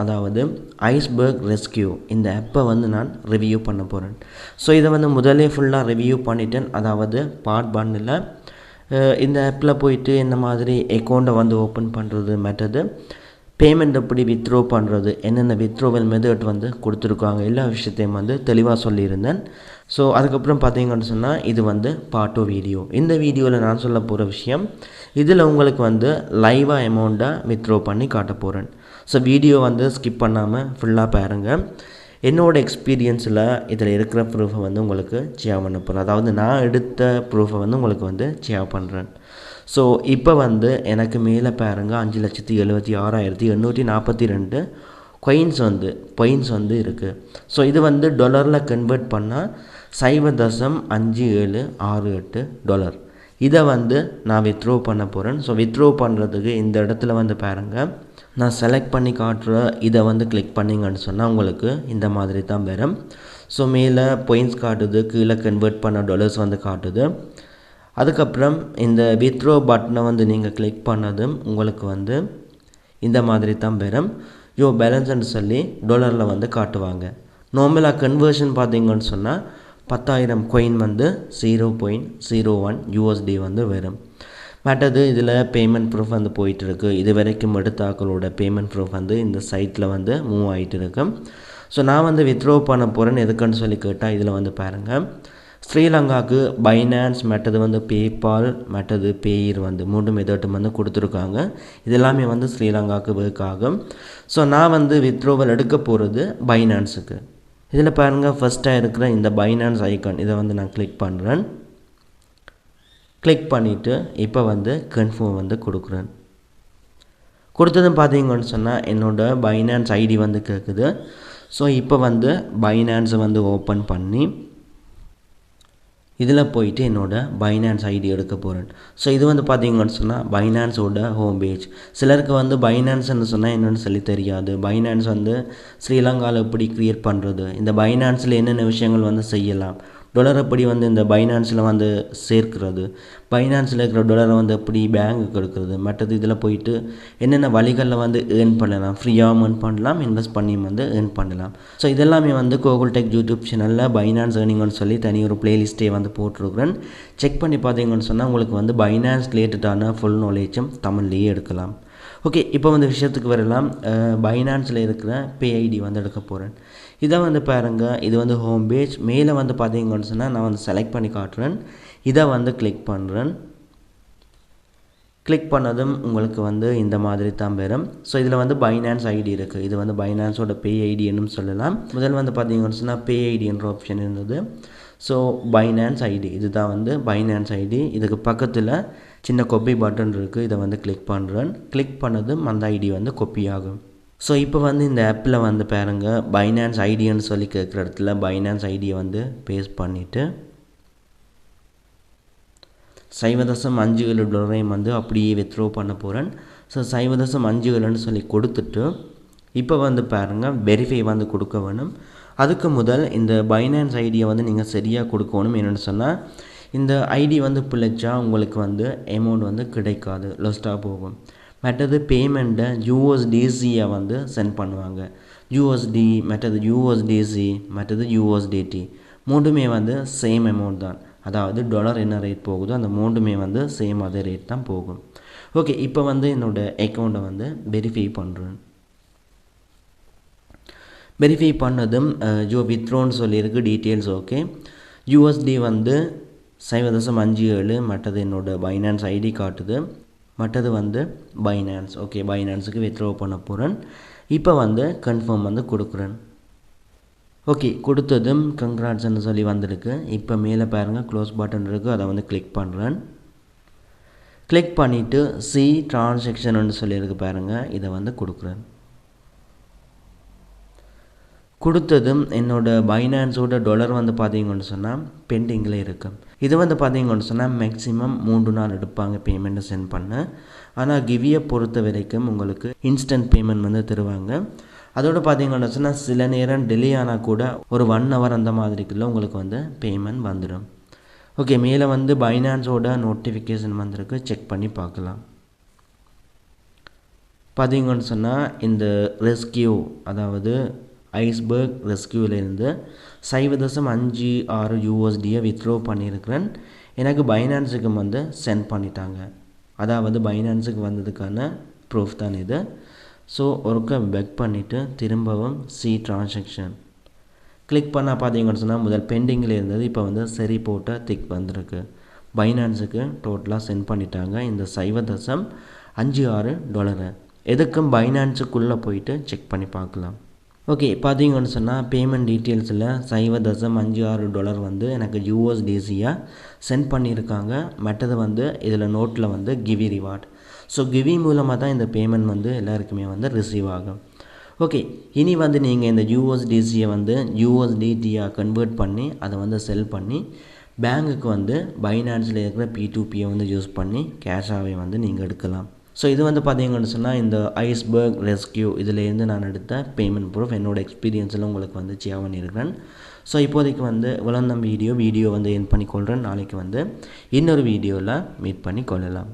அதாவது iceberg rescue. இந்த ஆப்பை வந்து நான் ரிவ்யூ பண்ண போகிறேன் ஸோ இதை வந்து முதலே ஃபுல்லாக ரிவ்யூ பண்ணிட்டேன். அதாவது பார்ட் பண்ணில் இந்த ஆப்பில் போயிட்டு இந்த மாதிரி அக்கௌண்ட்டை வந்து ஓப்பன் பண்ணுறது மெத்தடு பேமெண்ட் எப்படி வித்ரோ பண்ணுறது என்னென்ன வித்ரோவல் மெத்தட் வந்து கொடுத்துருக்காங்க எல்லா விஷயத்தையும் வந்து தெளிவாக சொல்லியிருந்தேன். ஸோ அதுக்கப்புறம் பார்த்தீங்கன்னு சொன்னால் இது வந்து பாட்டோ வீடியோ இந்த வீடியோவில் நான் சொல்ல போகிற விஷயம் இதில் உங்களுக்கு வந்து லைவாக அமௌண்ட்டாக வித்ரோ பண்ணி காட்ட போகிறேன் ஸோ வீடியோ வந்து ஸ்கிப் பண்ணாமல் ஃபுல்லாக பாருங்கள் என்னோடய எக்ஸ்பீரியன்ஸில் இதில் இருக்கிற ப்ரூஃபை வந்து உங்களுக்கு சேவ் பண்ண போகிறேன் அதாவது நான் எடுத்த ப்ரூஃபை வந்து உங்களுக்கு வந்து சேவ் பண்ணுறேன் ஸோ இப்போ வந்து எனக்கு மேலே பாருங்கள் அஞ்சு லட்சத்தி எழுபத்தி ஆறாயிரத்தி எண்ணூற்றி நாற்பத்தி ரெண்டு கொயின்ஸ் வந்து பொயின்ஸ் வந்து இருக்குது ஸோ இது வந்து டொலரில் கன்வெர்ட் பண்ணால் சைவ தசம் அஞ்சு ஏழு ஆறு எட்டு டொலர் இதை வந்து நான் வித்ட்ரோ பண்ண போகிறேன் ஸோ வித்ட்ரோ பண்ணுறதுக்கு இந்த இடத்துல வந்து பாருங்கள் நான் செலக்ட் பண்ணி காட்டுற இதை வந்து கிளிக் பண்ணிங்கன்னு சொன்னால் உங்களுக்கு இந்த மாதிரி தான் வரும். ஸோ மேலே பொயின்ஸ் காட்டுது கீழே கன்வெர்ட் பண்ண டாலர்ஸ் வந்து காட்டுது. அதுக்கப்புறம் இந்த வித்ட்ரோ பட்டனை வந்து நீங்கள் கிளிக் பண்ணதும் உங்களுக்கு வந்து இந்த மாதிரி தான் வரும். யோ பேலன்ஸ்ன்னு சொல்லி டாலரில் வந்து காட்டுவாங்க. நார்மலாக கன்வர்ஷன் பார்த்தீங்கன்னு சொன்னால் பத்தாயிரம் கொயின் வந்து zero point zero one USD வந்து வரும். மற்றது இதில் பேமெண்ட் ப்ரூஃப் வந்து போயிட்டுருக்கு. இது வரைக்கும் எடுத்தாக்களோட பேமெண்ட் ப்ரூஃப் வந்து இந்த சைட்டில் வந்து மூவ் ஆகிட்டு இருக்கு ஸோ நான் வந்து வித்ட்ரோ பண்ண போகிறேன்னு எதுக்குன்னு சொல்லி கேட்டால் இதில் வந்து பாருங்கள் ஸ்ரீலங்காவுக்கு பைனான்ஸ் மற்றது வந்து பேபால் மற்றது பேயிர் வந்து மூன்று மெத்தட்டும் வந்து கொடுத்துருக்காங்க. இது எல்லாமே வந்து ஸ்ரீலங்காவுக்கு ஒர்க் ஆகும். ஸோ நான் வந்து வித்ட்ரோவல் எடுக்க போகிறது பைனான்ஸுக்கு இதில் பாருங்கள் ஃபஸ்ட்டாக இருக்கிற இந்த பைனான்ஸ் ஐக்கான் இதை வந்து நான் கிளிக் பண்ணுறேன் கிளிக் பண்ணிவிட்டு இப்போ வந்து கன்ஃபார்ம் வந்து கொடுக்குறேன். கொடுத்ததும் பார்த்தீங்கன்னு சொன்னால் என்னோடய பைனான்ஸ் ஐடி வந்து கேட்குது ஸோ இப்போ வந்து பைனான்ஸை வந்து ஓப்பன் பண்ணி இதில் போயிட்டு என்னோடய பைனான்ஸ் ஐடி எடுக்க போகிறேன் ஸோ இது வந்து பார்த்தீங்கன்னு சொன்னால் பைனான்ஸோட ஹோம் பேஜ் சிலருக்கு வந்து பைனான்ஸ்னு சொன்னால் என்னென்னு சொல்லி தெரியாது. பைனான்ஸ் வந்து ஸ்ரீலங்காவில் எப்படி க்ரியேட் பண்ணுறது இந்த பைனான்ஸில் என்னென்ன விஷயங்கள் வந்து செய்யலாம்? டொலர் எப்படி வந்து இந்த பைனான்ஸில் வந்து சேர்க்கிறது. பைனான்ஸில் இருக்கிற டொலரை வந்து எப்படி பேங்குக்கு எடுக்கிறது? மற்றது இதில் போயிட்டு என்னென்ன வழிகளில் வந்து ஏர்ன் பண்ணலாம்? ஃப்ரீயாகவும் ஏர்ன் பண்ணலாம்? இன்வெஸ்ட் பண்ணியும் வந்து ஏர்ன் பண்ணலாம். ஸோ இதெல்லாமே வந்து கோகுல் டெக் யூடியூப் சேனலில் பைனான்ஸ் ஏர்னிங்னு சொல்லி தனி ஒரு பிளேலிஸ்ட்டே வந்து போட்டிருக்கிறேன். செக் பண்ணி பார்த்தீங்கன்னு சொன்னால் உங்களுக்கு வந்து பைனான்ஸ் ரிலேட்டடான ஃபுல் நாலேஜும் தமிழ்லேயே எடுக்கலாம். ஓகே இப்போ வந்து விஷயத்துக்கு வரலாம். பைனான்ஸில் இருக்கிற பே ஐடி வந்து எடுக்க போகிறேன் இதை வந்து பாருங்கள் இது வந்து ஹோம் பேஜ் மேலே வந்து பார்த்தீங்கன்னு சொன்னால் நான் வந்து செலக்ட் பண்ணி காட்டுறேன். இதை வந்து கிளிக் பண்ணுறேன் கிளிக் பண்ணதும் உங்களுக்கு வந்து இந்த மாதிரி தான் பெறும் ஸோ இதில் வந்து பைனான்ஸ் ஐடி இருக்குது இது வந்து பைனான்ஸோட பே ஐடின்னு சொல்லலாம். முதல் வந்து பார்த்தீங்கன்னு சொன்னால் பே ஐடின்ற ஆப்ஷன் இருந்தது. ஸோ பைனான்ஸ் ஐடி இதுதான் வந்து பைனான்ஸ் ஐடி இதுக்கு பக்கத்தில் சின்ன கொப்பி பட்டன் இருக்குது இதை வந்து கிளிக் பண்ணுறேன் கிளிக் பண்ணதும் அந்த ஐடி வந்து கொப்பி ஆகும். ஸோ இப்போ வந்து இந்த ஆப்பில் வந்து பாருங்க பைனான்ஸ் ஐடின்னு சொல்லி கேட்குற இடத்துல பைனான்ஸ் ஐடியை வந்து பேஸ்ட் பண்ணிவிட்டு சைவதசம் அஞ்சு கிலோ டாலரையும் வந்து அப்படியே வித்ரோ பண்ண போகிறேன் ஸோ சைவதசம் அஞ்சு கிலோன்னு சொல்லி கொடுத்துட்டு இப்போ வந்து பாருங்கள் வெரிஃபை வந்து கொடுக்க வேணும். அதுக்கு முதல் இந்த பைனான்ஸ் ஐடியை வந்து நீங்கள் சரியாக கொடுக்கணும். என்னென்னு சொன்னால் இந்த ஐடி வந்து பிழைச்சா உங்களுக்கு வந்து அமௌண்ட் வந்து கிடைக்காது லொஸ்ட்டாக போகும். மற்றது பேமெண்ட்டை யூஎஸ்டிசியை வந்து சென்ட் பண்ணுவாங்க. யூஎஸ்டி மற்றது யூஎஸ்டிசி மற்றது யூஎஸ்டிடி மூன்றுமே வந்து சேம் அமௌண்ட் தான். அதாவது டாலர் என்ன ரேட் போகுதோ அந்த மூன்றுமே வந்து சேம் அதே ரேட் தான் போகும். ஓகே இப்போ வந்து என்னோடய அக்கௌண்ட்டை வந்து வெரிஃபை பண்ணுறேன் வெரிஃபை பண்ணதும் ஜோ வித்ரோன்னு சொல்லியிருக்கு டீட்டெயில்ஸ் ஓகே யூஎஸ்டி வந்து சைவ தசம் அஞ்சு ஏழு மற்றது என்னோடய பைனான்ஸ் ஐடி காட்டுது மற்றது வந்து பைனான்ஸ் ஓகே பைனான்ஸுக்கு வித்ரோ பண்ண போகிறேன் இப்போ வந்து கன்ஃபார்ம் வந்து கொடுக்குறேன். ஓகே கொடுத்ததும் கங்க்ராட்ஸ்ன்னு சொல்லி வந்திருக்கு. இப்போ மேலே பாருங்கள் க்ளோஸ் பட்டன் இருக்குது அதை வந்து கிளிக் பண்ணுறேன் கிளிக் பண்ணிவிட்டு சி ட்ரான்சாக்ஷன் சொல்லியிருக்கு பாருங்கள் இதை வந்து கொடுக்குறேன். கொடுத்ததும் என்னோடய பைனான்ஸோட டாலர் வந்து பார்த்தீங்கன்னு சொன்னால் பெண்டிங்கில் இருக்குது இது வந்து பார்த்தீங்கன்னு சொன்னால் மேக்ஸிமம் மூன்று நாள் எடுப்பாங்க பேமெண்ட்டை சென்ட் பண்ண. ஆனால் கிவியை பொறுத்த வரைக்கும் உங்களுக்கு இன்ஸ்டன்ட் பேமெண்ட் வந்து தருவாங்க. அதோடு பார்த்தீங்கன்னு சொன்னால் சில நேரம் டிலே ஆனால் கூட ஒரு ஒன் ஹவர் அந்த மாதிரிக்குள்ள உங்களுக்கு வந்து பேமெண்ட் வந்துடும் ஓகே மேலே வந்து பைனான்ஸோட நோட்டிஃபிகேஷன் வந்திருக்கு. செக் பண்ணி பார்க்கலாம். பார்த்தீங்கன்னு சொன்னால் இந்த ரெஸ்கியூ அதாவது ஐஸ்பர்க் ரெஸ்கியூவிலேருந்து சைவ தசம் அஞ்சு ஆறு யூஎஸ்டியை வித்ட்ரோ பண்ணியிருக்கிறேன். எனக்கு பைனான்ஸுக்கு வந்து சென்ட் பண்ணிட்டாங்க. அதாவது பைனான்ஸுக்கு வந்ததுக்கான ப்ரூஃப் தான் இது. ஸோ ஒருக்க பெக் பண்ணிவிட்டு திரும்பவும் சி ட்ரான்சாக்ஷன் கிளிக் பண்ணால் பார்த்தீங்கன்னு சொன்னால் முதல் பெண்டிங்கில் இருந்தது இப்போ வந்து சரி போட்ட திக் வந்திருக்கு. பைனான்ஸுக்கு டோட்டலாக சென்ட் பண்ணிட்டாங்க. இந்த சைவ தசம் அஞ்சு ஆறு டாலரை எதுக்கும் பைனான்ஸுக்குள்ளே போயிட்டு செக் பண்ணி பார்க்கலாம். ஓகே பார்த்தீங்கன்னு சொன்னால் பேமெண்ட் டீட்டெயில்ஸில் சைவ தசம் அஞ்சு ஆறு டாலர் வந்து எனக்கு யூஎஸ்டிசியாக சென்ட் பண்ணியிருக்காங்க மற்றது வந்து இதில் நோட்டில் வந்து கிவி ரிவார்ட் ஸோ கிவி மூலமாக தான் இந்த பேமெண்ட் வந்து எல்லாருக்குமே வந்து ரிசீவ் ஆகும். ஓகே இனி வந்து நீங்கள் இந்த யூஎஸ்டிசியை வந்து யூஎஸ்டிடியாக கன்வெர்ட் பண்ணி அதை வந்து செல் பண்ணி பேங்குக்கு வந்து பைனான்ஸில் இருக்கிற பி பியை வந்து யூஸ் பண்ணி கேஷாகவே வந்து நீங்கள் எடுக்கலாம். ஸோ இது வந்து பார்த்தீங்கன்னு சொன்னால் இந்த ஐஸ்பர்க் ரெஸ்கியூ இதிலேருந்து நான் எடுத்த பேமெண்ட் ப்ரூஃப் என்னோடய எக்ஸ்பீரியன்ஸில் உங்களுக்கு வந்து ஷேர் பண்ணியிருக்கிறேன். ஸோ இப்போதைக்கு வந்து விளந்தம் வீடியோ வீடியோ வந்து என் பண்ணிக்கொள்கிறேன் நாளைக்கு வந்து இன்னொரு வீடியோவில் மீட் பண்ணி கொள்ளலாம்